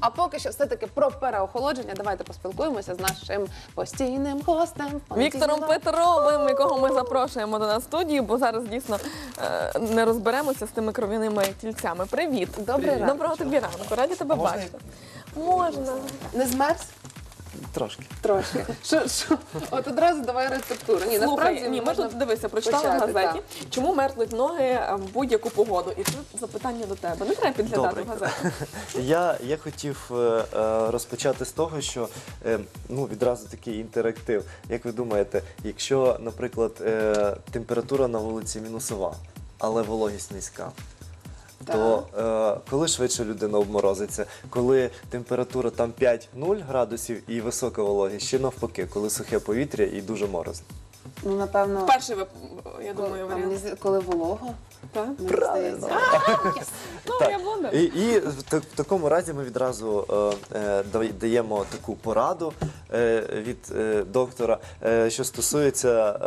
А поки що все-таки про переохолодження. Давайте поспілкуємося з нашим постійним гостем Віктором Петровим, якого ми запрошуємо до нас в студію, бо зараз дійсно е, не розберемося з тими кров'яними тільцями. Привіт! Добрий ранок. Доброго тобі ранку. Раді тебе бачити. Можна. Не змерз? Трошки. Трошки. Що, що? От одразу давай рецептуру. Ні, Слухай, насправді ні, ми можна- тут дивися, прочитали почати, в газеті, чому мерзнуть ноги е, в будь-яку погоду. І тут запитання до тебе. Не треба підглядати Добре. газету. Я, я хотів е, е, розпочати з того, що е, ну, відразу такий інтерактив. Як ви думаєте, якщо, наприклад, е, температура на вулиці мінусова, але вологість низька, то е, коли швидше людина обморозиться, коли температура там 5-0 градусів і висока вологість, чи навпаки, коли сухе повітря і дуже морозно. Ну, напевно, Перший ви, я думаю, коли, варіант. коли волого, Так? мені здається. Ну, я блонда. І, і в, так- в такому разі ми відразу е, е, даємо таку пораду е, від е, доктора, е, що стосується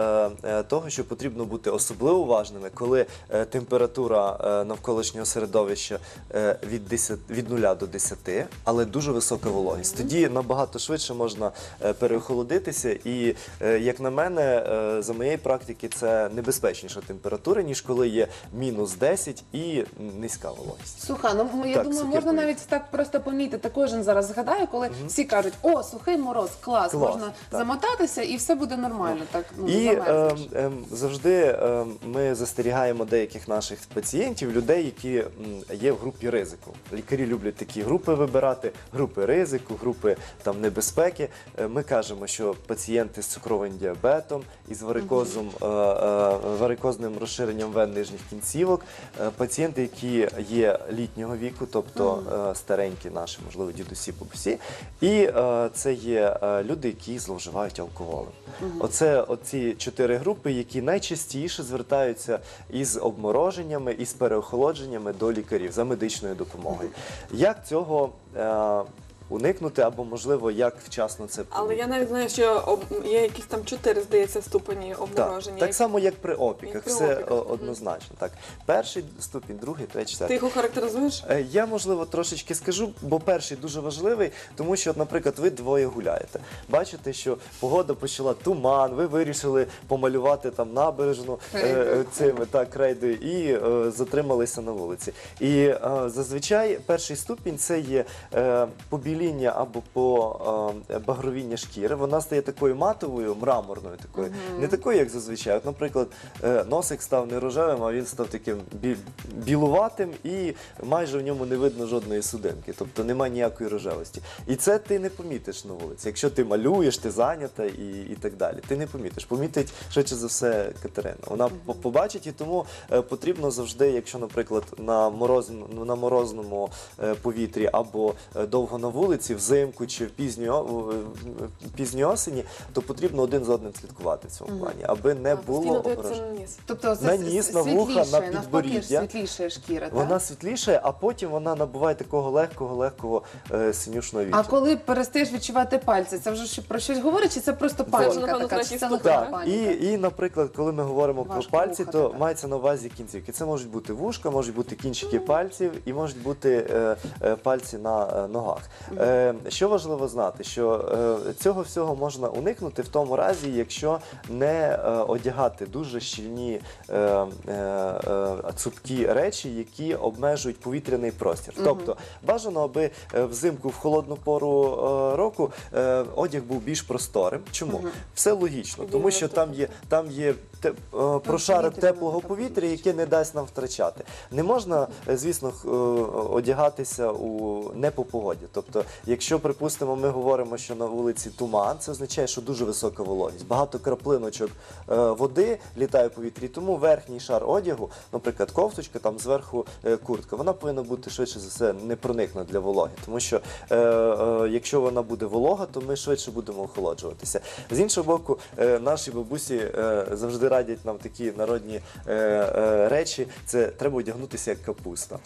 е, е, того, що потрібно бути особливо уважними, коли е, температура е, навколишнього середовища е, від 10, від 0 до 10, але дуже висока вологість. Тоді набагато швидше можна е, переохолодитися. І, е, як на мене, е, за моєї практики, це небезпечніша температура, ніж коли є мінус 10 і низька вологість. Слухай, ну я Так, думаю, можна повітря. навіть так просто помітити. Кожен зараз згадає, коли всі кажуть, о, сухий мороз, клас, Клас, можна так. замотатися і все буде нормально. Так ну, не І е, замерзнеш. е, завжди е, ми застерігаємо деяких наших пацієнтів, людей, які м, є в групі ризику. Лікарі люблять такі групи вибирати: групи ризику, групи там небезпеки. Е, Ми кажемо, що пацієнти з цукровим діабетом із варикозом, е, е, варикозним розширенням вен нижніх кінцівок, е, пацієнти, які є літнього віку, тобто е, старенькі наші, можливо, дідусі, бабусі, і е, це є люди, які зловживають алкоголем. Оце оці чотири групи, які найчастіше звертаються із обмороженнями, із переохолодженнями до лікарів за медичною допомогою. Як цього уникнути, або можливо, як вчасно це Але я навіть знаю, що об- є якісь там чотири, здається, ступені так, обмороження. так само, як при опіках, Як при все опіках, о, мгм. однозначно. Так, перший ступінь, другий, третій, Ти четвертий. їх охарактеризуєш? Е, Я можливо трошечки скажу, бо перший дуже важливий, тому що, от, наприклад, ви двоє гуляєте. Бачите, що погода почала туман, ви вирішили помалювати там набережну е, е, цими так крейдою і е, затрималися на вулиці. І е, зазвичай перший ступінь це є е, побіління або по е, багровіння шкіри. Вона стає такою матовою, мраморною, такою, не такою, як зазвичай. От, наприклад, е, носик став не рожевим, а він став таким бі- білуватим і майже в ньому не видно жодної судинки, тобто немає ніякої рожевості. І це ти не помітиш на вулиці. Якщо ти малюєш, ти зайнята і, і так далі. Ти не помітиш. Помітить швидше за все Катерина. Вона по- побачить і тому е, потрібно завжди, якщо, наприклад, на морозному, на морозному е, повітрі або е, довго на вулиці, взимку чи в пізньої о- в- в пізньої осені, то потрібно один з одним слідкувати в цьому плані, аби не було ніс. Тобто на ніс, на вуха, на підборіддя. світліше шкіра. так? Вона світліше, а потім вона набуває такого легкого, легкого е, синюшного А коли перестаєш відчувати пальці, це вже про щось говорить, чи це просто легка так? І, і, наприклад, коли ми говоримо Важко про пальці, то мається на увазі кінцівки. Це можуть бути вушка, можуть бути кінчики пальців і можуть бути е, е, пальці на е, ногах. Е, що важливо знати, що е, цього всього можна уникнути в тому разі, якщо не е, одягати дуже щільні е, е, е, цупкі речі, які обмежують повітряний простір. Тобто бажано, аби е, взимку в холодну пору е, року е, одяг був більш просторим. Чому? Все логічно, тому що там є там є те, е, прошарок повітря теплого не повітря, яке не дасть нам втрачати. Не можна, е, звісно, х- е, одягатися у не по погоді. Тобто, якщо припустимо, ми говоримо, що на вулиці туман, це означає, що дуже висока вологість. Багато краплиночок е, води літає в повітрі, тому верхній шар одягу, наприклад, кофточка, там зверху е, куртка, вона повинна бути швидше за все не проникна для вологи, тому що е, якщо вона буде волога, то ми швидше будемо охолоджуватися. З іншого боку, наші бабусі завжди радять нам такі народні речі. Це треба одягнутися як капуста.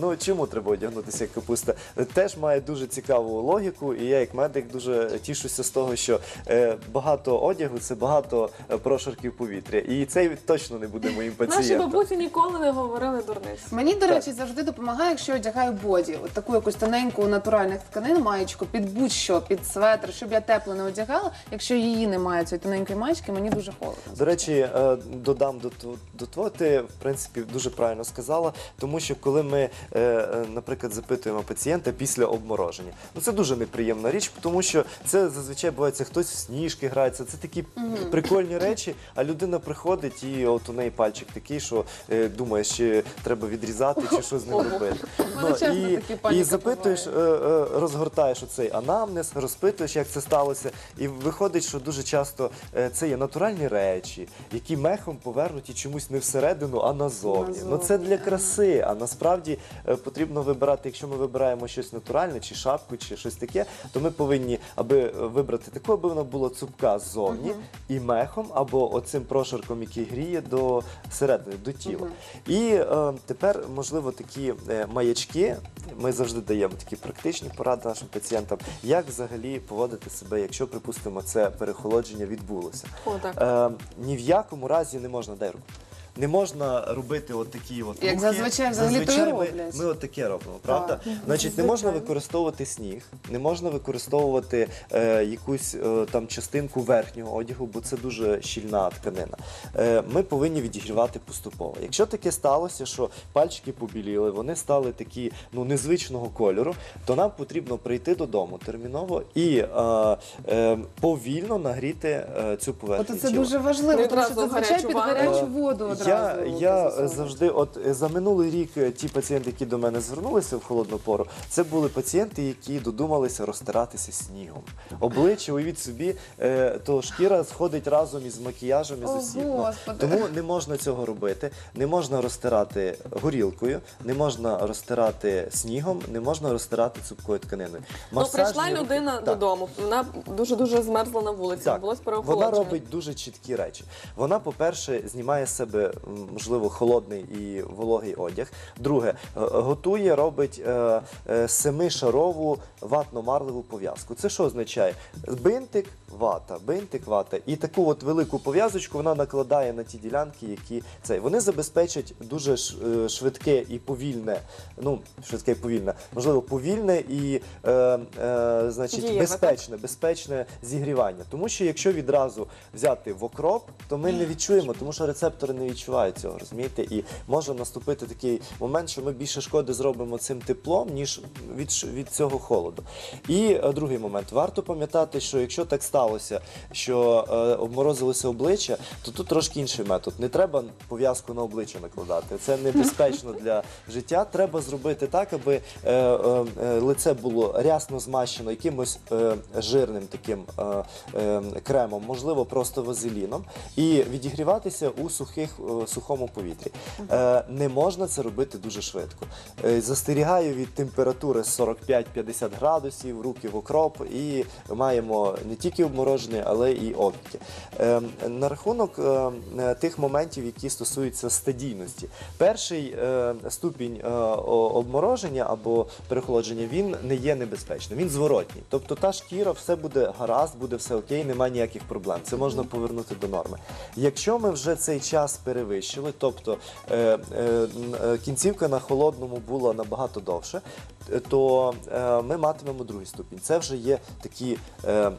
Ну чому треба одягнутися як капуста? Теж має дуже дуже цікаву логіку, і я як медик дуже тішуся з того, що е, багато одягу це багато е, прошарків повітря. І цей точно не буде моїм Наші пацієнтом. бабусі ніколи не говорили дурниць. Мені, до речі, завжди допомагає, якщо я одягаю боді, от таку якусь тоненьку натуральних тканин маєчку під будь-що, під светр, щоб я тепло не одягала. Якщо її немає, цієї тоненької маєчки, мені дуже холодно. До речі, е, додам до, до твого, ти в принципі дуже правильно сказала, тому що коли ми, наприклад, запитуємо пацієнта після обмороження, ну це дуже неприємна річ, тому що це зазвичай буває, це хтось в сніжки грається, це такі прикольні речі, а людина приходить і от у неї пальчик такий, що е, думає, чи треба відрізати, чи що з ним робити. чесно і, і запитуєш, е, е, розгортаєш оцей анамнез, розпитуєш, як це сталося, і виходить, що дуже часто е, це є натуральні речі, які мехом повернуті чомусь не всередину, а назовні. Назовні, Ну це для краси. А насправді е, потрібно вибирати, якщо ми вибираємо щось натуральне, чи шапку, чи щось таке, то ми повинні, аби вибрати таку, аби вона була цупка ззовні і мехом, або оцим прошарком, який гріє до середини, до тіла. І е, тепер, можливо, такі е, маячки. Ми завжди даємо такі практичні поради нашим пацієнтам, як взагалі поводити себе, якщо, припустимо, це перехолодження відбулося. О, так. Е, ні в якому разі не можна дай руку. Не можна робити от такі от Як рухи. зазвичай взагалі то ми, роблять. ми от таке робимо, правда? Значить, не можна використовувати сніг, не можна використовувати е, якусь е, там частинку верхнього одягу, бо це дуже щільна тканина. Е, ми повинні відігрівати поступово. Якщо таке сталося, що пальчики побіліли, вони стали такі ну незвичного кольору, то нам потрібно прийти додому терміново і е, е, повільно нагріти е, цю поверхню. От це тіла. дуже важливо, Не тому що одразу в зазвичай гарячу під ванну. гарячу Е, одразу. Я, я завжди, от е, за минулий рік е, ті пацієнти, які до мене звернулися в холодну пору, це були пацієнти, які додумалися розтиратися снігом. Обличчя, уявіть собі, е, то шкіра сходить разом із макіяжем і з О, усім. Ну, Господи. Тому не можна цього робити. Не можна розтирати горілкою, не можна розтирати снігом, не можна розтирати цупкою тканиною. Ну, прийшла руки- людина Так. додому, вона дуже дуже змерзла на вулиці, Так, було вона переохолодження. робить дуже чіткі речі. Вона, по-перше, знімає з себе можливо холодний і вологий одяг. Друге, е, готує, робить е, е, семишарову ватно-марлеву пов'язку. Це що означає? Бинтик, вата, бинтик, вата. І таку от велику пов'язочку вона накладає на ті ділянки, які цей. Вони забезпечать дуже швидке і повільне, ну швидке і повільне, можливо, повільне і е, е, значить Дієве, безпечне, безпечне зігрівання. Тому що якщо відразу взяти в окроп, то ми не відчуємо, тому що рецептори не відчувають цього, розумієте? І може наступити такий момент, що ми більше шкоди зробимо цим теплом, ніж від, від цього холоду. І е, другий момент. Варто пам'ятати, що якщо так сталося, що е, обморозилося обличчя, то тут трошки інший метод. Не треба пов'язку на обличчя накладати. Це небезпечно для життя. Треба зробити так, аби е, е, е, лице було рясно змащено якимось е, жирним таким е, е, кремом, можливо, просто вазеліном, і відігріватися у сухих, е, сухому повітрі. Е, не можна це робити дуже швидко. Е, застерігаю від температури 45-50 градусів, руки в окроп, і маємо не тільки обмороження, але і опіки. Е, на рахунок тих моментів, які стосуються стадійності. Перший ступінь обмороження або перехолодження він не є небезпечним, він зворотній. Тобто та шкіра, все буде гаразд, буде все окей, немає ніяких проблем. Це можна повернути до норми. Якщо ми вже цей час перевищили, тобто е, е, е, кінцівка на холодному була набагато довше, то е, ми матимемо другий ступінь. Це вже є такі е,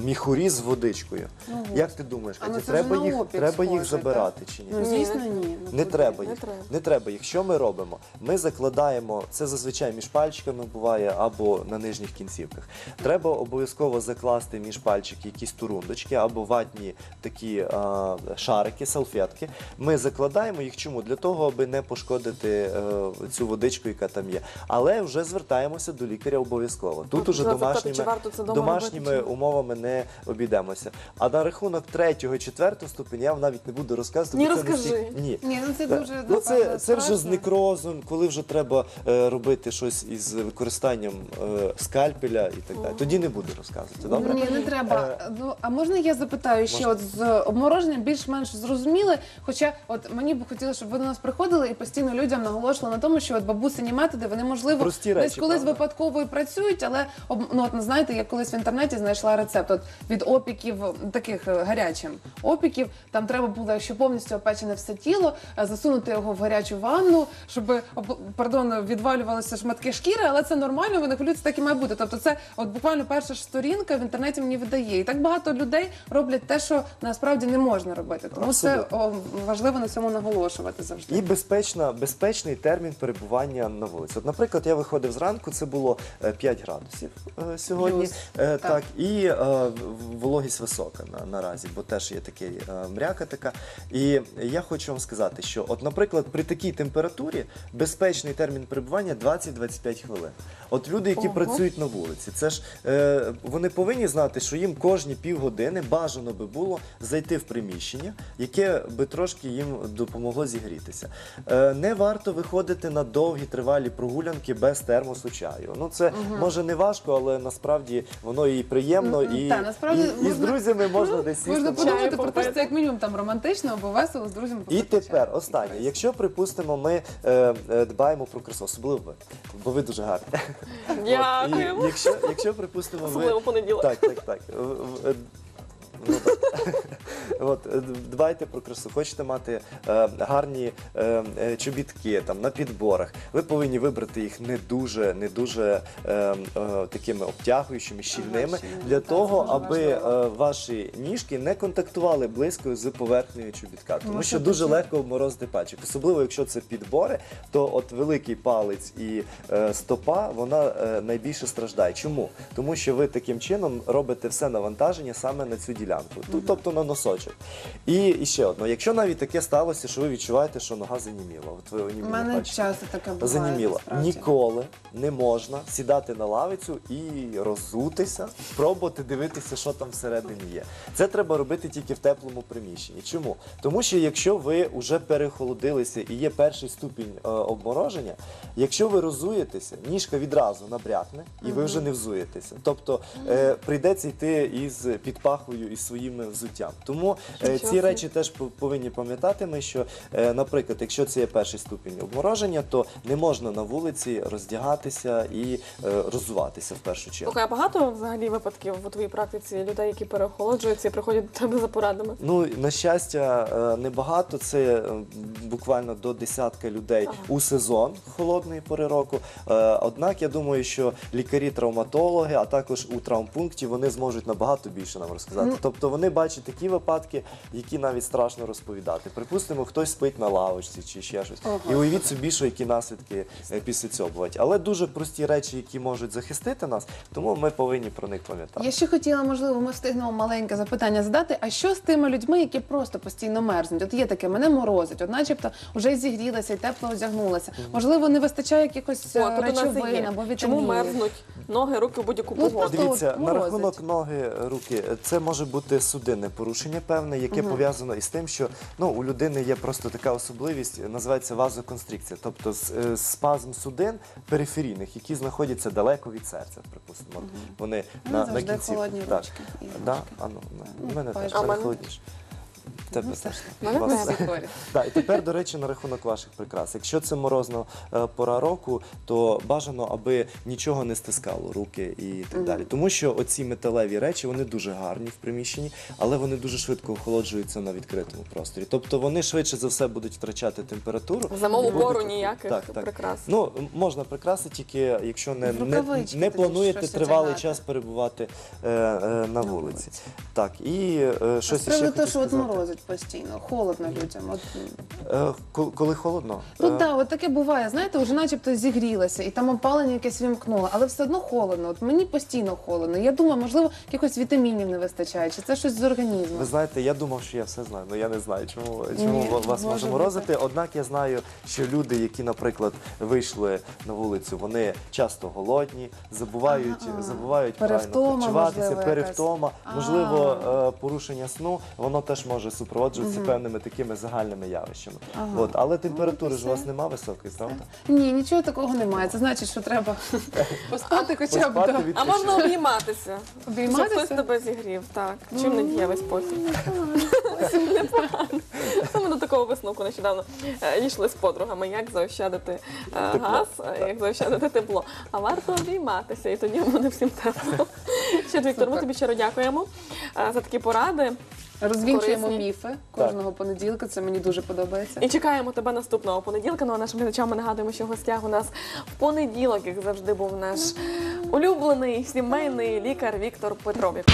міхурі з водичкою. Як ти думаєш, ну Катя, це вже треба на їх, опік треба їх схоже, забирати чи ні? Ну, звісно, ні. Ну, Не треба їх. треба. Не треба їх. Що ми робимо? Ми закладаємо це зазвичай між пальчиками буває або на нижніх кінцівках. Треба обов'язково закласти між пальчики якісь турундочки або ватні такі а, шарики, салфетки. Ми закладаємо їх чому? Для того, аби не пошкодити е, цю водичку, яка там є. Але вже звертаємося до лікаря обов'язково. Тут уже домашніми, домашніми умовами не обійдемося. А на рахунок третього і четвертого ступеня я вам навіть не буду розказувати. Ні, розкажи. Ні. Ні, ну це дуже ну, це, це вже з некрозом, коли вже треба е, робити щось із використанням е, скальпеля і так далі. Тоді не буду розказувати. Добре? Ні, не треба. Ну а можна я запитаю ще от з обмороженням більш-менш зрозуміли, хоча Хоча, от мені б хотілося, щоб ви до нас приходили і постійно людям наголошували на тому, що от бабусині методи вони можливо Прості десь колись правда? випадково і працюють, але об- ну от знаєте, я колись в інтернеті знайшла рецепт от від опіків таких е, гарячим опіків. Там треба було, якщо повністю опечене все тіло, е, засунути його в гарячу ванну, щоб об- пардон, відвалювалися шматки шкіри, але це нормально, вони хвилюються, так і має бути. Тобто, це от буквально перша ж сторінка в інтернеті мені видає. І так багато людей роблять те, що насправді не можна робити. Тому це Абсолютно. о, важливо на цьому наголошувати завжди. І безпечна, безпечний термін перебування на вулиці. От, наприклад, я виходив зранку, це було е, 5 градусів е, сьогодні. Плюс, Е, так. так. і е, вологість висока на, наразі, бо теж є такий е, мряка така. І я хочу вам сказати, що, от, наприклад, при такій температурі безпечний термін перебування 20-25 хвилин. От люди, які Ого. працюють на вулиці, це ж е, вони повинні знати, що їм кожні півгодини бажано би було зайти в приміщення, яке би трошки їм допомогло зігрітися. Е, не варто виходити на довгі тривалі прогулянки без термосу чаю. Ну це може не важко, але насправді воно і приємно, і, Та, насправді і, і з можна- друзями можна десь сісти. Можна подумати про те, що це як мінімум там романтично або весело з друзями. І попити тепер чаю. останнє. Якщо припустимо, ми е, е, дбаємо про красу, особливо ви, бо ви дуже гарні. І Дякуємо. якщо, якщо припустимо, Особливо понеділок. Так, так, так. В- в- е, Ну, так. От, е, дбайте про красу. Хочете мати е, гарні е, е, чобітки там на підборах. Ви повинні вибрати їх не дуже, не дуже е, е, такими обтягуючими, щільними, щільними, для так, того, це дуже аби важливо. е, ваші ніжки не контактували близько з поверхнею чобітка. Тому Ну, що дуже легко обморозити пальчик. Особливо, якщо це підбори, то от великий палець і е, стопа вона е, найбільше страждає. Чому? Тому що ви таким чином робите все навантаження саме на цю ділянку, Тут, тобто на носочок. І, і ще одно, якщо навіть таке сталося, що ви відчуваєте, що нога заніміла, от ви У мене пальчики. часто таке буває. Заніміла. Ніколи не можна сідати на лавицю і роззутися, спробувати дивитися, що там всередині є. Це треба робити тільки в теплому приміщенні. Чому? Тому що якщо ви вже перехолодилися і є перший ступінь е, обмороження, якщо ви розуєтеся, ніжка відразу набрякне і ви вже не взуєтеся. Тобто е, прийдеться йти із підпахою і своїм взуттям. Тому е, ці речі теж повинні пам'ятати ми, що, е, наприклад, якщо це є перший ступінь обмороження, то не можна на вулиці роздягатися і е, роззуватися в першу чергу. Слухай, а багато взагалі випадків у твоїй практиці людей, які переохолоджуються і приходять до тебе за порадами? Ну на щастя, е, небагато. Це е, буквально до десятка людей Ага. у сезон холодної пори року. Е, Однак я думаю, що лікарі-травматологи, а також у травмпункті, вони зможуть набагато більше нам розказати. Тобто вони бачать такі випадки, які навіть страшно розповідати. Припустимо, хтось спить на лавочці чи ще щось. Ого. І уявіть собі, що які наслідки е, після цього бувають. Але дуже прості речі, які можуть захистити нас, тому ми повинні про них пам'ятати. Я ще хотіла, можливо, ми встигнемо маленьке запитання задати. А що з тими людьми, які просто постійно мерзнуть? От є таке, мене морозить, от начебто вже зігрілася і тепло одягнулася. Можливо, не вистачає якихось е, О, тут у нас і речовин є. або вітамінів. Чому мерзнуть ноги, руки в будь-яку Ну, погоду? просто Дивіться, от на морозить. рахунок ноги, руки, це може бути судинне порушення певне, яке пов'язано із тим, що ну, у людини є просто така особливість, називається вазоконстрикція, тобто е, спазм судин периферійних, які знаходяться далеко від серця, припустимо. Вони на, на завжди кінці. холодні так. ручки Да? А, ну, Ну, у мене теж в мене? Перехолодніше. Тебе Ну, теж. Мене теж. все. Прикольно. Так, і тепер, до речі, на рахунок ваших прикрас. Якщо це морозна е, пора року, то бажано, аби нічого не стискало руки і так далі. Тому що оці металеві речі вони дуже гарні в приміщенні, але вони дуже швидко охолоджуються на відкритому просторі. Тобто вони швидше за все будуть втрачати температуру. В зимову пору ніяких так, так. прикрас. Ну можна прикраси, тільки якщо не, не, рукавички не тоді плануєте щось тривалий одягати. час перебувати е, е, на вулиці. Так, і е, щось з ще приводу хотів що от сказати. морозить постійно, холодно людям. От, Е, коли, холодно. ну е, так, от таке буває, знаєте, вже начебто зігрілася, і там опалення якесь вімкнуло, але все одно холодно. От мені постійно холодно. Я думаю, можливо, якихось вітамінів не вистачає, чи це щось з організму. Ви знаєте, я думав, що я все знаю, але я не знаю, чому, чому Ні, вас може морозити. Однак я знаю, що люди, які, наприклад, вийшли на вулицю, вони часто голодні, забувають, Ага. забувають Перевтома, правильно харчуватися, можливо, перевтома, можливо, е, порушення сну, воно теж може супроводжуватися певними такими загальними явищами. Ага. От, але температури Ну, ж у вас немає високої, правда? Ні, нічого такого немає. Це значить, що треба поспати хоча б Поспати до від- А можна обійматися, щоб обійматися. хтось тебе зігрів. Так, чим не дієвий спосіб. Ну, Саме до такого такого висновку нещодавно е, йшли з подругами, як заощадити е, Тепло, газ, е, як заощадити тепло. А варто обійматися, і тоді буде всім тепло. Ще Віктор, ми Супер. тобі щиро дякуємо е, за такі поради. Розвінчуємо Корисні. міфи кожного понеділка. Це мені дуже подобається. І чекаємо тебе наступного понеділка. Ну а нашим глядачам ми нагадуємо, що в гостях у нас в понеділок, як завжди, був наш улюблений сімейний лікар Віктор Петровик.